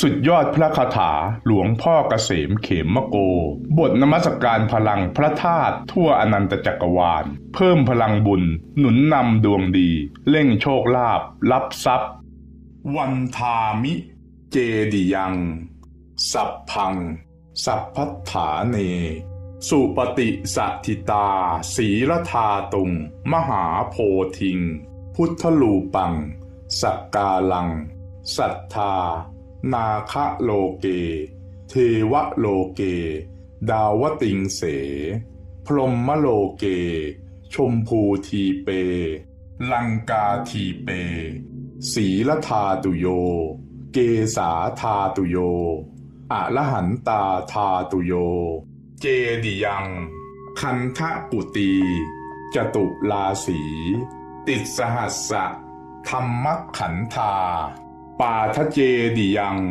สุดยอดพระคาถาหลวงพ่อเกษมเขมมโก บทนมัสการพลังพระธาตุทั่วอนันตจักรวาล เพิ่มพลังบุญ หนุนนำดวงดีเร่งโชคลาภรับทรัพย์ วันทามิ เจดิยัง สัพพัง สัพพัฏฐาเน สุปฏิสัทิตาสีรธาตุง มหาโพธิง พุทธลูปัง สักกาลังศรัทธา นาคะโลเก เทวโลเก ดาวติงเส พรหมโลเก ชมพูทีเป ลังกาทีเป ศีลธาตุโย เกสาธาตุโยอะละหันตาธาตุโย เจดิยัง คันทะปุตีจตุลาสี ติดสหัสสะธรรมขันธา ปาทะเจดิยัง